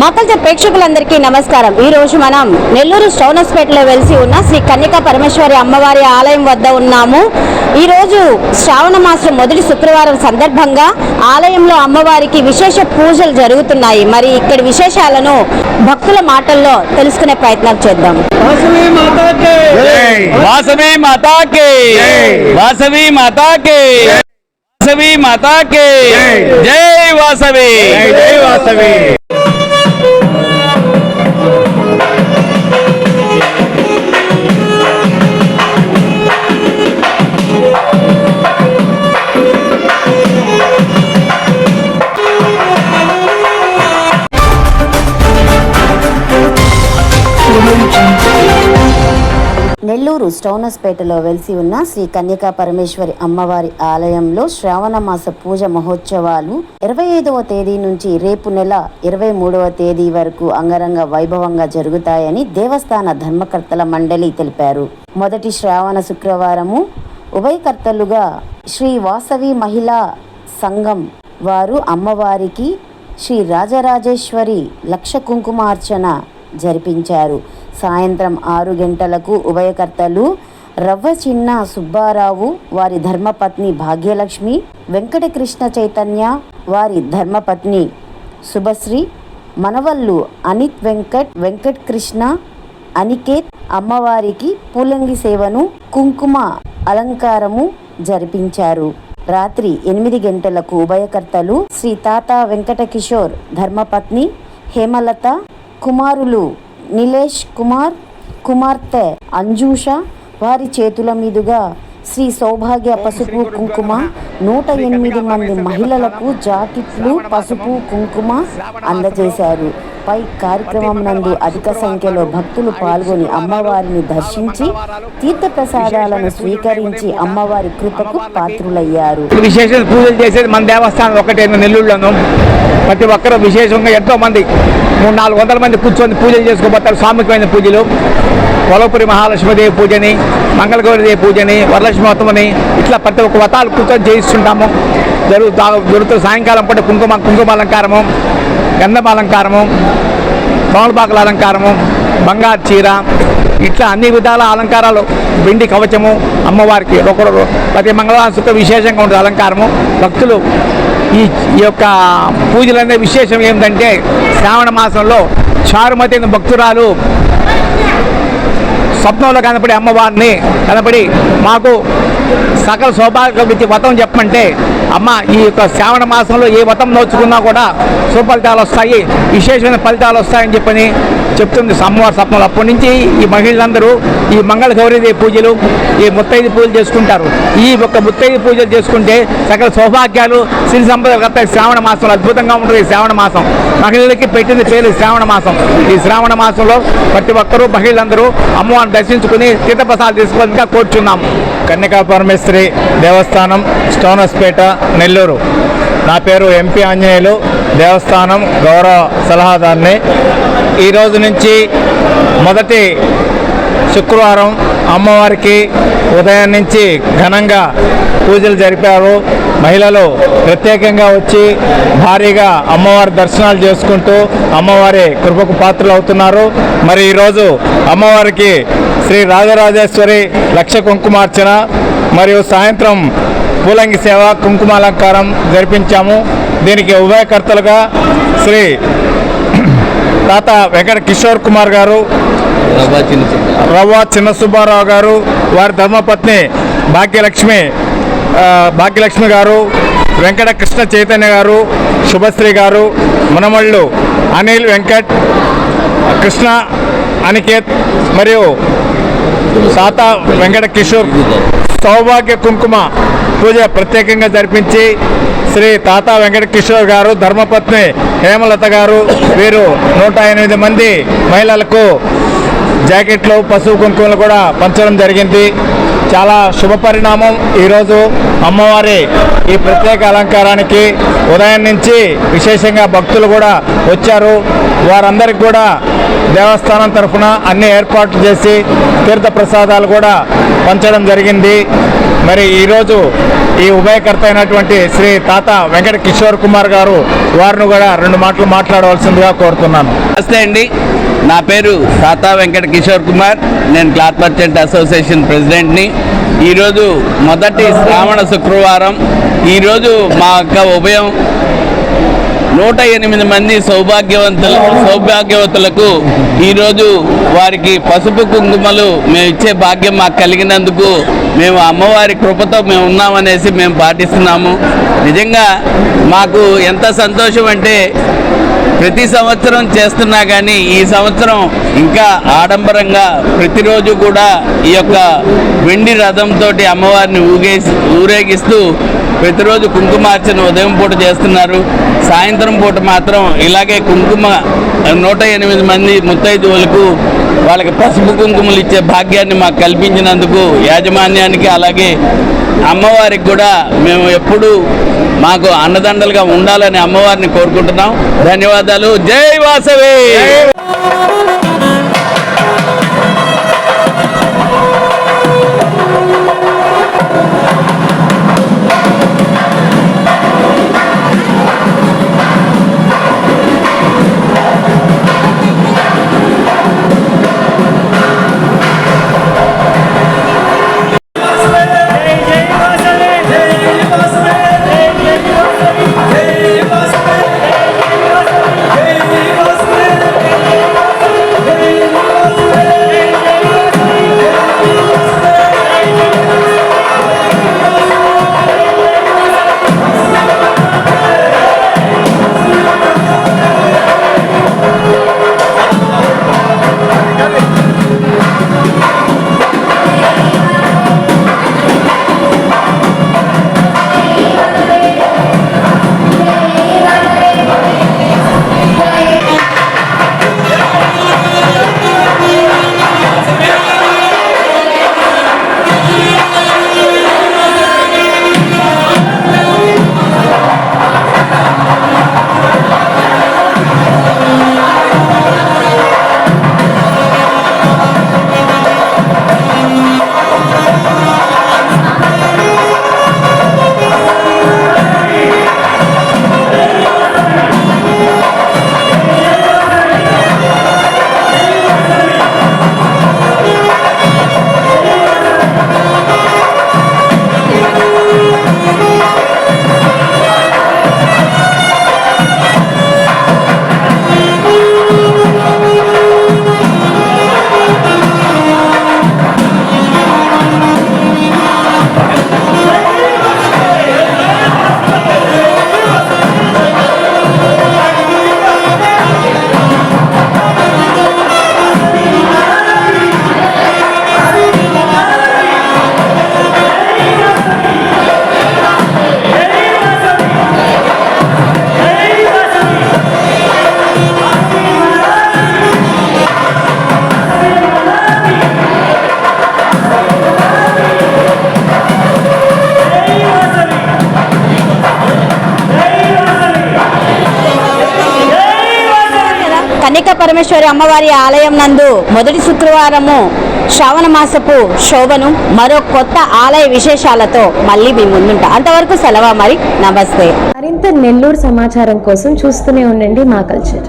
మకల్చ ప్రేక్షకులందరికీ నమస్కారం. ఈ రోజు మనం నెల్లూరు స్టౌనస్పేటలో వెలిసి ఉన్న శ్రీ కన్యకా పరమేశ్వరి అమ్మవారి ఆలయం వద్ద ఉన్నాము. ఈ రోజు శ్రావణ మాసం మొదటి శుక్రవారం సందర్భంగా ఆలయంలో అమ్మవారికి విశేష పూజలు జరుగుతున్నాయి. మరి ఇక్కడి విశేషాలను భక్తుల మాటల్లో తెలుసుకునే ప్రయత్నం చేద్దాం. వాసవి వాసవి జై వాసవి! జై! జై వాసవి! నెల్లూరు స్టౌనస్పేటలో వెలిసి ఉన్న శ్రీ కన్యకా పరమేశ్వరి అమ్మవారి ఆలయంలో శ్రావణ మాస పూజ మహోత్సవాలు ఇరవై ఐదవ తేదీ నుంచి రేపు నెల ఇరవై మూడవ తేదీ వరకు అంగరంగ వైభవంగా జరుగుతాయని దేవస్థాన ధర్మకర్తల మండలి తెలిపారు. మొదటి శ్రావణ శుక్రవారము ఉభయకర్తలుగా శ్రీ వాసవి మహిళా సంఘం వారు అమ్మవారికి శ్రీ రాజరాజేశ్వరి లక్ష కుంకుమార్చన జరిపించారు. సాయంత్రం ఆరు గంటలకు ఉభయకర్తలు రవ్వ చిన్న సుబ్బారావు వారి ధర్మపత్ని భాగ్యలక్ష్మి వెంకటకృష్ణ చైతన్య వారి ధర్మపత్ని శుభశ్రీ మనవళ్ళు అనిత్ వెంకట్ వెంకట్ కృష్ణ అనికేత్ అమ్మవారికి పూలంగి సేవను కుంకుమ అలంకారము జరిపించారు. రాత్రి ఎనిమిది గంటలకు ఉభయకర్తలు శ్రీ తాత వెంకట కిషోర్ ధర్మపత్ని హేమలత కుమారులు నిలేష్ కుమార్ కుమార్తె అంజూష వారి చేతుల మీదుగా శ్రీ సౌభాగ్య పసుపు కుంకుమ నూట ఎనిమిది మంది మహిళలకు జాకెట్లు పసుపు కుంకుమ అందజేశారు. పై కార్యక్రమం నందు అధిక సంఖ్యలో భక్తులు పాల్గొని అమ్మవారిని దర్శించి తీర్థప్రసాదాలను స్వీకరించి అమ్మవారి కృపకు పాత్రులయ్యారు. విశేష పూజలు చేసేది మన దేవస్థానం ఒకటే నెల్లూరులోను. ప్రతి ఒక్కరూ విశేషంగా ఎంతో మంది మూడు నాలుగు వందల మంది కూర్చొని పూజలు చేసుకోబోతారు. స్వామికమైన పూజలు. కొలపురి మహాలక్ష్మీదేవి పూజని మంగళగౌరిదేవి పూజని వరలక్ష్మి వ్రతమని ఇట్లా ప్రతి ఒక్క వ్రతాలు కూర్చొని చేయిస్తుంటాము జరుగు జరుగుతూ సాయంకాలం పూట కుంకుమ కుంకుమ అలంకారము గంధం అలంకారము తమలపాకుల అలంకారము బంగారు చీర ఇట్లా అన్ని విధాల అలంకారాలు. వెండి కవచము అమ్మవారికి ఒకరు ప్రతి మంగళవారం సుఖ విశేషంగా ఉంటుంది అలంకారము. భక్తులు ఈ ఈ యొక్క పూజలనే విశేషం ఏంటంటే శ్రావణ మాసంలో చారుమతి భక్తురాలు స్వప్నంలో కనపడి అమ్మవారిని కనపడి మాకు సకల సౌభాగ్యం ఇచ్చి వ్రతం చెప్పమంటే అమ్మ ఈ యొక్క శ్రావణ మాసంలో ఏ వ్రతం నోచుకున్నా కూడా సుఫలితాలు వస్తాయి విశేషమైన ఫలితాలు వస్తాయని చెప్పని చెప్తుంది అమ్మవారి సప్నంలో అప్పటి నుంచి ఈ మహిళలందరూ ఈ మంగళ గౌరీదేవి పూజలు ఈ ముత్తైదు పూజలు చేసుకుంటారు. ఈ యొక్క ముత్తైదు పూజలు చేసుకుంటే సకల సౌభాగ్యాలు సిరి సంపదలు కట్టాయి శ్రావణ మాసంలో అద్భుతంగా ఉంటుంది ఈ శ్రావణ మాసం. మహిళలకి పెట్టింది పేరు శ్రావణ మాసం. ఈ శ్రావణ మాసంలో ప్రతి ఒక్కరూ మహిళలందరూ అమ్మవారిని దర్శించుకుని తీర్థప్రసాదాలు తీసుకోవాలని కోరుచున్నాం. కన్యకాప పరమేశ్వరి దేవస్థానం స్టోనస్పేట నెల్లూరు. నా పేరు ఎంపీ ఆంజనేయులు. దేవస్థానం గౌరవ సలహాదారుని. ఈ రోజు నుంచి మొదటి శుక్రవారం అమ్మవారికి ఉదయం నుంచి ఘనంగా పూజలు జరిపారు. మహిళలు ప్రత్యేకంగా వచ్చి భారీగా అమ్మవారి దర్శనాలు చేసుకుంటూ అమ్మవారి కృపకు పాత్రలు అవుతున్నారు మరి ఈరోజు అమ్మవారికి శ్రీ రాజరాజేశ్వరి లక్ష కుంకుమార్చన మరియు సాయంత్రం పూలంగి సేవ కుంకుమాలంకారం జరిపించాము. దీనికి ఉభయకర్తలుగా శ్రీ తాత వెంకట కిషోర్ కుమార్ గారు రవ్వ చిన్న సుబ్బారావు గారు వారి ధర్మపత్ని భాగ్యలక్ష్మి భాగ్యలక్ష్మి గారు వెంకట కృష్ణ చైతన్య గారు శుభశ్రీ గారు మునమళ్ళు అనిల్ వెంకట్ కృష్ణ అనికేత్ మరియు తాత వెంకట కిషోర్ సౌభాగ్య కుంకుమ పూజ ప్రత్యేకంగా జరిపించి శ్రీ తాత వెంకటకిషోర్ గారు ధర్మపత్ని హేమలత గారు వీరు నూట ఎనిమిది మంది మహిళలకు జాకెట్లు పసుపు కుంకుమలు కూడా పంచడం జరిగింది. చాలా శుభ పరిణామం. ఈరోజు అమ్మవారి ఈ ప్రత్యేక అలంకారానికి ఉదయం నుంచి విశేషంగా భక్తులు కూడా వచ్చారు. వారందరికి కూడా దేవస్థానం తరఫున అన్ని ఏర్పాట్లు చేసి తీర్థ ప్రసాదాలు కూడా పంచడం జరిగింది. మరి ఈరోజు ఈ ఉభయకర్త అయినటువంటి శ్రీ తాత వెంకట కిషోర్ కుమార్ గారు వారిని కూడా రెండు మాటలు మాట్లాడవలసిందిగా కోరుతున్నాను. నమస్తే అండి. నా పేరు తాత వెంకట కిషోర్ కుమార్. నేను క్లాత్ మర్చెంట్ అసోసియేషన్ ప్రెసిడెంట్ని. ఈరోజు మొదటి శ్రావణ శుక్రవారం. ఈరోజు మా యొక్క ఉభయం నూట ఎనిమిది మంది సౌభాగ్యవంతులు సౌభాగ్యవతులకు ఈరోజు వారికి పసుపు కుంకుమలు మేము ఇచ్చే భాగ్యం మాకు కలిగినందుకు మేము అమ్మవారి కృపతో మేము ఉన్నామనేసి మేము పాటిస్తున్నాము. నిజంగా మాకు ఎంత సంతోషం అంటే ప్రతి సంవత్సరం చేస్తున్నా కానీ ఈ సంవత్సరం ఇంకా ఆడంబరంగా ప్రతిరోజు కూడా ఈ యొక్క వెండి రథంతో అమ్మవారిని ఊగేసి ఊరేగిస్తూ ప్రతిరోజు కుంకుమార్చన ఉదయం పూట చేస్తున్నారు. సాయంత్రం పూట మాత్రం ఇలాగే కుంకుమ నూట ఎనిమిది మంది ముత్తైదువులకు వాళ్ళకి పసుపు కుంకుమలు ఇచ్చే భాగ్యాన్ని మాకు కల్పించినందుకు యాజమాన్యానికి అలాగే అమ్మవారికి కూడా మేము ఎప్పుడూ మాకు అన్నదండలుగా ఉండాలని అమ్మవారిని కోరుకుంటున్నాం. ధన్యవాదాలు. జై వాసవి! కన్నిక పరమేశ్వరి అమ్మవారి ఆలయం నందు మొదటి శుక్రవారము శ్రావణ మాసపు శోభను మరో కొత్త ఆలయ విశేషాలతో మళ్ళీ మీ ముందుంటా. అంతవరకు సెలవు మరి? నమస్తే. మరింత నెల్లూరు సమాచారం కోసం చూస్తూనే ఉండండి మా కల్చర్.